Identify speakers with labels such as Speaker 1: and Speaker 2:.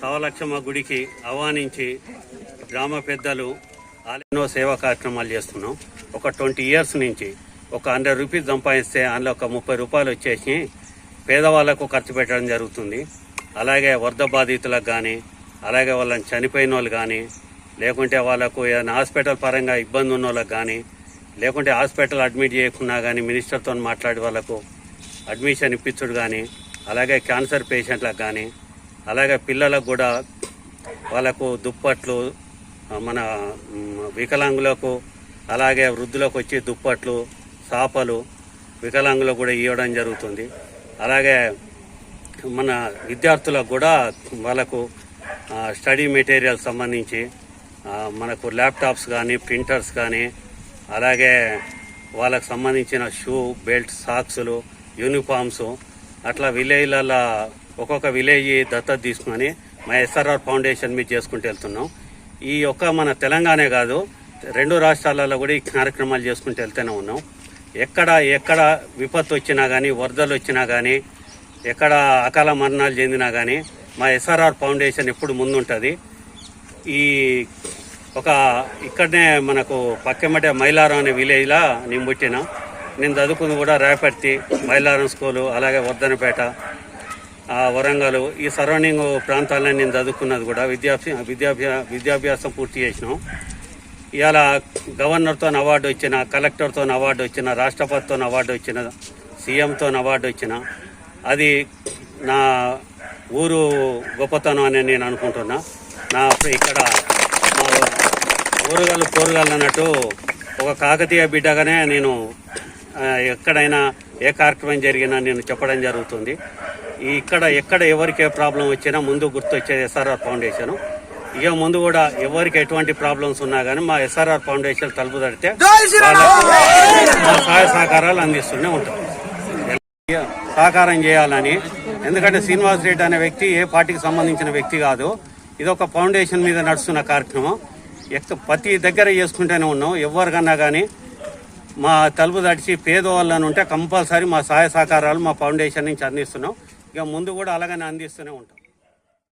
Speaker 1: సవలక్షమ్మ గుడికి ఆహ్వానించి గ్రామ పెద్దలు ఆలయంలో సేవా కార్యక్రమాలు చేస్తున్నాం. ఒక ట్వంటీ ఇయర్స్ నుంచి ఒక హండ్రెడ్ రూపీస్ సంపాదిస్తే అందులో ఒక ముప్పై రూపాయలు వచ్చేసి పేదవాళ్ళకు ఖర్చు పెట్టడం జరుగుతుంది. అలాగే వరద బాధితులకు కానీ అలాగే వాళ్ళని చనిపోయిన వాళ్ళు కానీ లేకుంటే వాళ్ళకు ఏదైనా హాస్పిటల్ పరంగా ఇబ్బంది ఉన్న వాళ్ళకి కానీ లేకుంటే హాస్పిటల్ అడ్మిట్ చేయకున్నా కానీ మినిస్టర్తో మాట్లాడి వాళ్ళకు అడ్మిషన్ ఇప్పించుడు కానీ అలాగే క్యాన్సర్ పేషెంట్లకు కానీ అలాగే పిల్లలకు కూడా వాళ్ళకు దుప్పట్లు మన వికలాంగులకు అలాగే వృద్ధులకు వచ్చి దుప్పట్లు సాపలు వికలాంగులకు కూడా ఇవ్వడం జరుగుతుంది. అలాగే మన విద్యార్థులకు కూడా వాళ్ళకు స్టడీ మెటీరియల్ సంబంధించి మనకు ల్యాప్టాప్స్ కానీ ప్రింటర్స్ కానీ అలాగే వాళ్ళకు సంబంధించిన షూ బెల్ట్ సాక్సులు యూనిఫామ్స్ అట్లా విలేజ్లలో ఒక్కొక్క విలేజ్ దత్తత తీసుకుని మా ఎస్ఆర్ఆర్ ఫౌండేషన్ మీద చేసుకుంటూ వెళ్తున్నాం. ఈ యొక్క మన తెలంగాణే కాదు రెండు రాష్ట్రాలలో కూడా ఈ కార్యక్రమాలు చేసుకుంటూ వెళ్తూనే ఉన్నాం. ఎక్కడ ఎక్కడ విపత్తు వచ్చినా కానీ వరదలు వచ్చినా కానీ ఎక్కడ అకాల మరణాలు చెందినా కానీ మా ఎస్ఆర్ఆర్ ఫౌండేషన్ ఎప్పుడు ముందుంటుంది. ఈ ఒక ఇక్కడనే మనకు పక్కమటే మైలారం అనే విలేజ్లా నేను పుట్టిన. నేను చదువుకుంది కూడా రేపర్తి మైలారం స్కూలు అలాగే వర్ధనపేట వరంగల్ ఈ సరౌండింగ్ ప్రాంతాల్లో నేను చదువుకున్నది కూడా విద్యాభ్య విద్యాభ్యా విద్యాభ్యాసం పూర్తి చేసినాం. ఇవాళ గవర్నర్తో అవార్డు వచ్చిన కలెక్టర్తో అవార్డు వచ్చిన రాష్ట్రపతితో అవార్డు వచ్చిన సీఎంతో అవార్డు వచ్చిన అది నా ఊరు గొప్పతనం అని నేను అనుకుంటున్నా. నా ఇక్కడ మా ఊరుగాలు పోరుగాలు అన్నట్టు ఒక కాకతీయ బిడ్డగానే నేను ఎక్కడైనా ఏ కార్యక్రమం జరిగినా నేను చెప్పడం జరుగుతుంది. ఇక్కడ ఎక్కడ ఎవరికి ఏ ప్రాబ్లం వచ్చినా ముందు గుర్తొచ్చేది ఎస్ఆర్ఆర్ ఫౌండేషన్. ఇక ముందు కూడా ఎవరికి ఎటువంటి ప్రాబ్లమ్స్ ఉన్నా కానీ మా ఎస్ఆర్ఆర్ ఫౌండేషన్ తలుపు తడితే మా సహాయ సహకారాలు అందిస్తూనే ఉంటాం. సహకారం చేయాలని ఎందుకంటే శ్రీనివాస్ రెడ్డి అనే వ్యక్తి ఏ పార్టీకి సంబంధించిన వ్యక్తి కాదు. ఇది ఒక ఫౌండేషన్ మీద నడుస్తున్న కార్యక్రమం. ఎక్క ప్రతి దగ్గర చేసుకుంటూనే ఉన్నాం. ఎవరికన్నా కానీ మా తలుపు తడిచి పేదవాళ్ళని ఉంటే కంపల్సరీ మా సహాయ సహకారాలు మా ఫౌండేషన్ నుంచి అందిస్తున్నాం. ఇక ముందు కూడా అలాగనే అందిస్తూనే ఉంటాం.